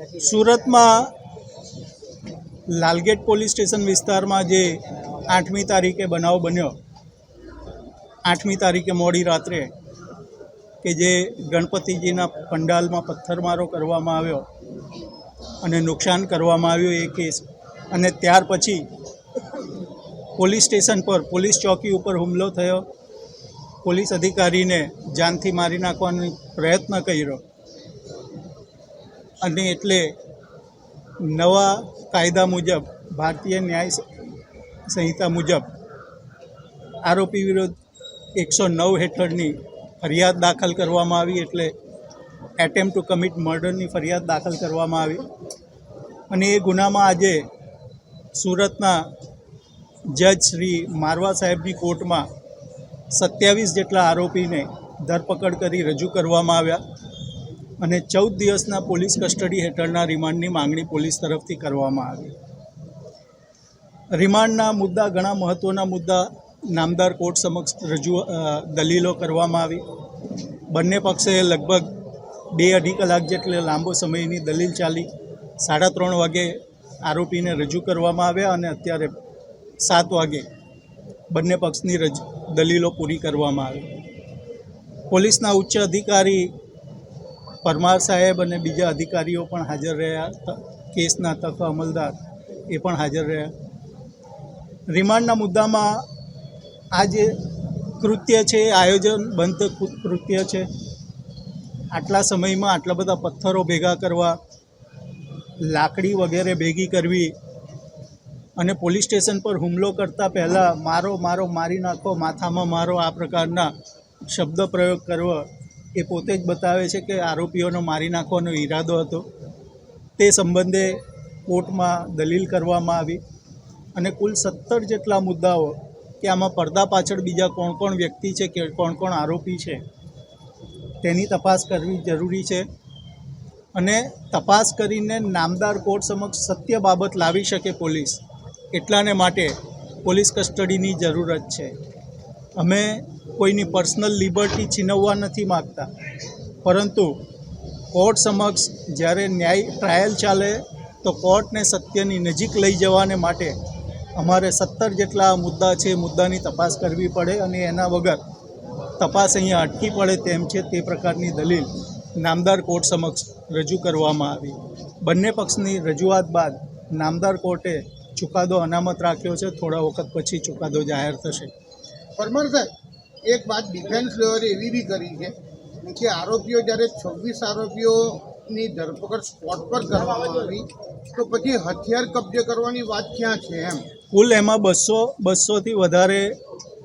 સુરતમાં Lalgate police station વિસ્તારમાં જે આઠમી તારીખે બનાવ બન્યો, આઠમી તારીખે મોડી રાત્રે કે જે ગણપતિજીના પંડાલમાં પથ્થરમારો કરવામાં આવ્યો અને નુકસાન કરવામાં આવ્યું એ કેસ. અને ત્યાર પછી પોલીસ સ્ટેશન પર, પોલીસ ચોકી ઉપર હુમલો થયો. પોલીસ અધિકારીને જાનથી મારી નાખવાનો પ્રયત્ન કર્યો. અને એટલે નવા કાયદા મુજબ, ભારતીય ન્યાય સંહિતા મુજબ આરોપી વિરુદ્ધ એકસો નવ હેઠળની ફરિયાદ દાખલ કરવામાં આવી એટલે એટેમ્પ ટુ કમિટ મર્ડરની ફરિયાદ દાખલ કરવામાં આવી. અને એ ગુનામાં આજે સુરતના જજ શ્રી મારવા સાહેબની કોર્ટમાં સત્યાવીસ જેટલા આરોપીને ધરપકડ કરી રજૂ કરવામાં આવ્યા. અને ચૌદ દિવસના પોલીસ કસ્ટડી હેઠળના રિમાન્ડની માંગણી પોલીસ તરફથી કરવામાં આવી. રિમાન્ડના મુદ્દા ઘણા મહત્ત્વના મુદ્દા નામદાર કોર્ટ સમક્ષ રજૂ દલીલો કરવામાં આવી. બંને પક્ષે લગભગ બે અઢી કલાક જેટલે લાંબો સમયની દલીલ ચાલી. સાડા ત્રણ વાગે આરોપીને રજૂ કરવામાં આવ્યા અને અત્યારે સાત વાગે બંને પક્ષની રજ, દલીલો પૂરી કરવામાં આવી. પોલીસના ઉચ્ચ અધિકારી પરમાર સાહેબ અને બીજા અધિકારીઓ પણ હાજર રહ્યા. કેસના તક અમલદાર એ પણ હાજર રહ્યા. રિમાન્ડના મુદ્દામાં આ જે કૃત્ય છે, એ આયોજનબંધ કૃત્ય છે. આટલા સમયમાં આટલા બધા પથ્થરો ભેગા કરવા, લાકડી વગેરે ભેગી કરવી અને પોલીસ સ્ટેશન પર હુમલો કરતાં પહેલાં મારો મારો મારી નાખો, માથામાં મારો આ પ્રકારના શબ્દ પ્રયોગ કરવો એ પોતે જ બતાવે છે કે આરોપીઓનો મારી નાખવાનો ઈરાદો હતો. તે સંબંધે કોર્ટમાં દલીલ કરવામાં આવી અને કુલ સત્તર જેટલા મુદ્દાઓ કે આમાં પડદા પાછળ બીજા કોણ કોણ વ્યક્તિ છે કે કોણ કોણ આરોપી છે, તેની તપાસ કરવી જરૂરી છે અને તપાસ કરીને નામદાર કોર્ટ સમક્ષ સત્ય બાબત લાવી શકે પોલીસ. એટલાને માટે પોલીસ કસ્ટડીની જરૂરત છે. અમે કોઈની પર્સનલ લિબર્ટી છીનવવા નથી માગતા. પરંતુ કોર્ટ સમક્ષ જ્યારે ન્યાય ટ્રાયલ ચાલે, તો કોર્ટને સત્યની નજીક લઈ જવાને માટે અમારે સત્તર જેટલા મુદ્દા છે મુદ્દાની તપાસ કરવી પડે અને એના વગર તપાસ અહીંયા અટકી પડે તેમ છે તે પ્રકારની દલીલ નામદાર કોર્ટ સમક્ષ રજૂ કરવામાં આવી. બંને પક્ષની રજૂઆત બાદ નામદાર કોર્ટે ચુકાદો અનામત રાખ્યો છે. થોડા વખત પછી ચુકાદો જાહેર થશે. પરમાર સાહેબ એક વાત ડિફેન્સ લેવલે એવી બી કરી છે કે આરોપીઓ જ્યારે છવ્વીસ આરોપીઓની ધરપકડ સ્પોટ પર કરવામાં આવી, તો પછી હથિયાર કબજે કરવાની વાત ક્યાં છે એમ? કુલ એમાં બસો, બસોથી વધારે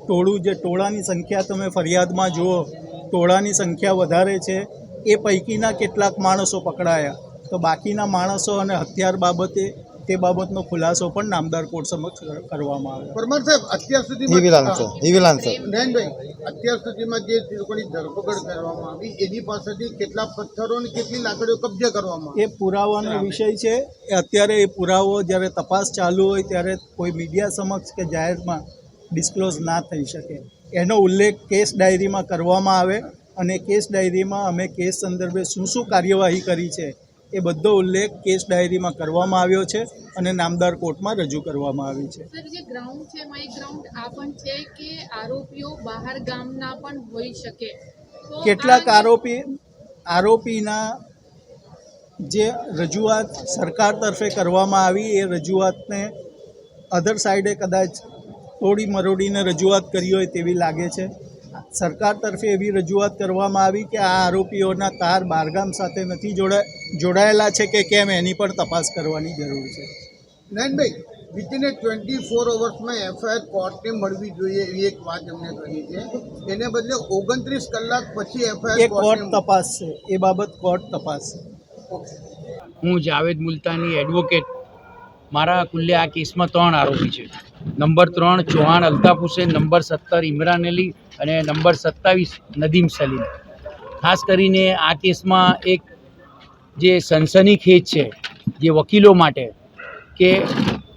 ટોળું જે ટોળાની સંખ્યા તમે ફરિયાદમાં જુઓ, ટોળાની સંખ્યા વધારે છે. એ પૈકીના કેટલાક માણસો પકડાયા. તો બાકીના માણસો અને હથિયાર બાબતે તે બાબતનો ખુલાસો પણ નામદાર કોર્ટ સમક્ષ કરવામાં આવ્યો. પરમાર સાહેબ અત્યાર સુધી અત્યાર સુધીમાં જે લોકોની ધરપકડ કરવામાં આવી એની પાસેથી કેટલા પથ્થરો અને કેટલી લાકડીઓ કબજે કરવામાં એ પુરાવાનો વિષય છે. અત્યારે એ પુરાવો જ્યારે તપાસ ચાલુ હોય ત્યારે કોઈ મીડિયા સમક્ષ કે જાહેરમાં ડિસ્ક્લોઝ ના થઈ શકે. એનો ઉલ્લેખ કેસ ડાયરીમાં કરવામાં આવે અને કેસ ડાયરીમાં અમે કેસ સંદર્ભે શું શું કાર્યવાહી કરી છે એ બધો ઉલ્લેખ કેસ ડાયરીમાં કરવામાં આવ્યો છે અને નામદાર કોર્ટમાં રજૂ કરવામાં આવી છે. સર જે ગ્રાઉન્ડ છે એમાં ગ્રાઉન્ડ આ પણ છે કે આરોપીઓ બહાર ગામના પણ હોઈ શકે. કેટલાક આરોપી આરોપીના જે રજૂઆત સરકાર તરફે કરવામાં આવી એ રજૂઆતને અધર સાઈડે કદાચ તોડી મરોડીને રજૂઆત કરી હોય તેવી લાગે છે. સરકાર તરફે એવી રજૂઆત કરવામાં આવી કે આ આરોપીઓના તાર બારગામ સાથે નથી જોડા જોડાયેલા છે કે કેમ એની પણ તપાસ કરવાની જરૂર છે. Nayanbhai within a twenty four અવર્સમાં FIR કોર્ટને મળવી જોઈએ એવી એક વાત એમને કરી છે. એને બદલે ઓગણત્રીસ કલાક પછી એફઆઈઆર કોર્ટ તપાસ છે. એ બાબત કોર્ટ તપાસ છે. હું જાવેદ મુલતાની એડવોકેટ મારા કુલ્લે આ કેસમાં ત્રણ આરોપી છે. નંબર ત્રણ ચૌહાણ અલ્તાફ હુસેન, નંબર સત્તર ઇમરાન અલી અને નંબર સત્તાવીસ નદીમ સલીમ. ખાસ કરીને આ કેસમાં એક જે સનસનીખેજ છે, જે વકીલો માટે, કે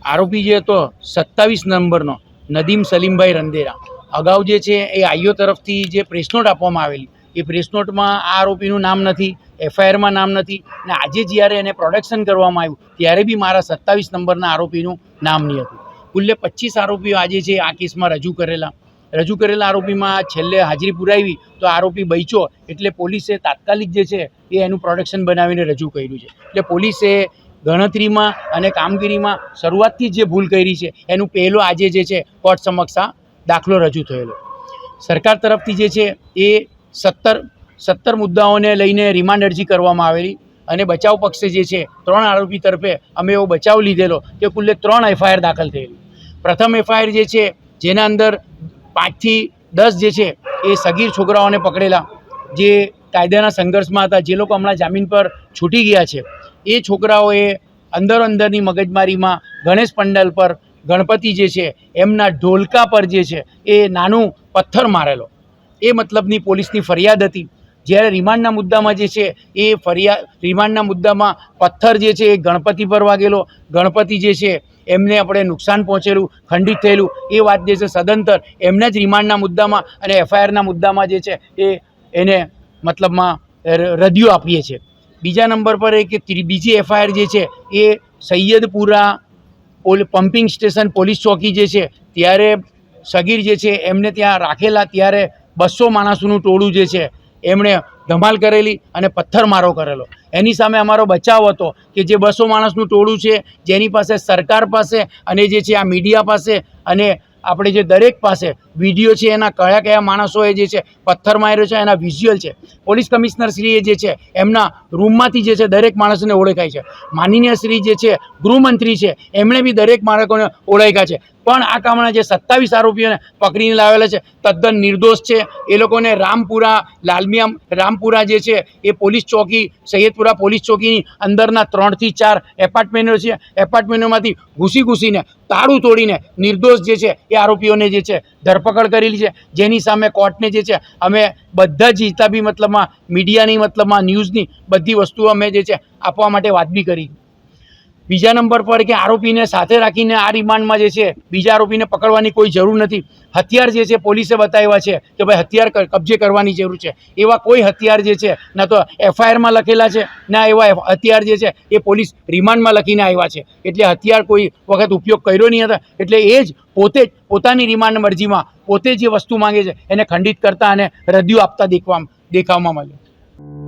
આરોપી જે હતો સત્તાવીસ નંબરનો, નદીમ સલીમભાઈ રંદેરા. અગાઉ જે છે એ આઈઓ તરફથી જે પ્રેસ નોટ આપવામાં આવેલી, એ પ્રેસનોટમાં આ આરોપીનું નામ નથી, એફઆઈઆરમાં નામ નથી ને આજે જ્યારે એને પ્રોડક્શન કરવામાં આવ્યું, ત્યારે બી મારા સત્તાવીસ નંબરના આરોપીનું નામ નહીં હતું. કુલ્લે પચીસ આરોપીઓ આજે છે આ કેસમાં રજૂ કરેલા. રજૂ કરેલા આરોપીમાં છેલ્લે હાજરી પુરાવી તો આરોપી બચ્યો એટલે પોલીસે તાત્કાલિક જે છે એ એનું પ્રોડક્શન બનાવીને રજૂ કર્યું છે. એટલે પોલીસે ગણતરીમાં અને કામગીરીમાં શરૂઆતથી જે ભૂલ કરી છે એનું પહેલો આજે જે છે કોર્ટ સમક્ષ આ દાખલો રજૂ થયેલો. સરકાર તરફથી જે છે એ સત્તર સત્તર મુદ્દાઓને લઈને રિમાન્ડ અરજી કરવામાં આવેલી અને બચાવ પક્ષે જે છે ત્રણ આરોપી તરફે અમે એવો બચાવ લીધેલો કે કુલ્લે ત્રણ એફઆઈઆર દાખલ થયેલી. પ્રથમ એફઆઈઆર જે છે, જેના અંદર પાંચથી દસ જે છે, એ સગીર છોકરાઓને પકડેલા. જે કાયદાના સંઘર્ષમાં હતા, જે લોકો હમણાં જામીન પર છૂટી ગયા છે. એ છોકરાઓએ અંદર અંદરની મગજમારીમાં ગણેશ પંડાલ પર ગણપતિ જે છે, એમના ઢોલકા પર જે છે, એ નાનું પથ્થર મારેલો. એ મતલબની પોલીસની ફરિયાદ હતી. જ્યારે રિમાન્ડના મુદ્દામાં જે છે, એ ફરિયાદ રિમાન્ડના મુદ્દામાં પથ્થર જે છે, એ ગણપતિ પર વાગેલો. ગણપતિ જે છે એમને આપણે નુકસાન પહોંચેલું, ખંડિત થયેલું. એ વાત જે છે સદંતર એમના જ રિમાન્ડના મુદ્દામાં અને એફઆઈઆરના મુદ્દામાં જે છે એ એને મતલબમાં રદિયો આપીએ છીએ. બીજા નંબર પર એ કે બીજી એફઆઈઆર જે છે એ Saiyedpura Pol, pumping station police ચોકી જે છે, ત્યારે સગીર જે છે એમને ત્યાં રાખેલા, ત્યારે બસો માણસોનું ટોળું જે છે એમણે ધમાલ કરેલી અને પથ્થરમારો કરેલો. એની સામે અમારો બચાવ હતો કે જે બસો માણસનું ટોળું છે, જેની પાસે સરકાર પાસે અને જે છે આ મીડિયા પાસે અને આપણે જે દરેક પાસે વીડિયો છે, એના કયા કયા માણસોએ જે છે પથ્થર માર્યો છે, એના વિઝ્યુઅલ છે. પોલીસ કમિશનર શ્રીએ જે છે એમના રૂમમાંથી જે છે દરેક માણસને ઓળખાય છે. માનનીય શ્રી જે છે ગૃહમંત્રી છે, એમણે બી દરેક બાળકોને ઓળખ્યા છે. પણ આ કામના જે સત્તાવીસ આરોપીઓને પકડીને લાવેલા છે, તદ્દન નિર્દોષ છે. એ લોકોને રામપુરા લાલમિયા રામપુરા જે છે, એ પોલીસ ચોકી, સૈયદપુરા પોલીસ ચોકીની અંદરના ત્રણથી ચાર એપાર્ટમેન્ટો છે. એપાર્ટમેન્ટોમાંથી ઘૂસી ઘૂસીને તાળું તોડીને નિર્દોષ જે છે, એ આરોપીઓને જે છે, ધરપકડ કરેલી છે. જેની સામે કોર્ટને જે છે, અમે બધા જ હિતાબી મતલબમાં, મીડિયાની મતલબમાં, ન્યૂઝની બધી વસ્તુઓ અમે જે છે, આપવા માટે વાત બી કરી. બીજા નંબર પર કે આરોપીને સાથે રાખીને આ રિમાન્ડમાં જે છે, બીજા આરોપીને પકડવાની કોઈ જરૂર નથી. હથિયાર જે છે, પોલીસે બતાવ્યા છે કે ભાઈ હથિયાર કબજે કરવાની જરૂર છે. એવા કોઈ હથિયાર જે છે, ના તો એફઆઈઆરમાં લખેલા છે, ના એવા હથિયાર જે છે, એ પોલીસ રિમાન્ડમાં લખીને આવ્યા છે. એટલે હથિયાર કોઈ વખત ઉપયોગ કર્યો નહીં હતા. એટલે એ જ પોતે જ પોતાની રિમાન્ડ મરજીમાં પોતે જે વસ્તુ માંગે છે, એને ખંડિત કરતા અને રદિયો આપતા દેખવા, દેખાવામાં મળ્યો.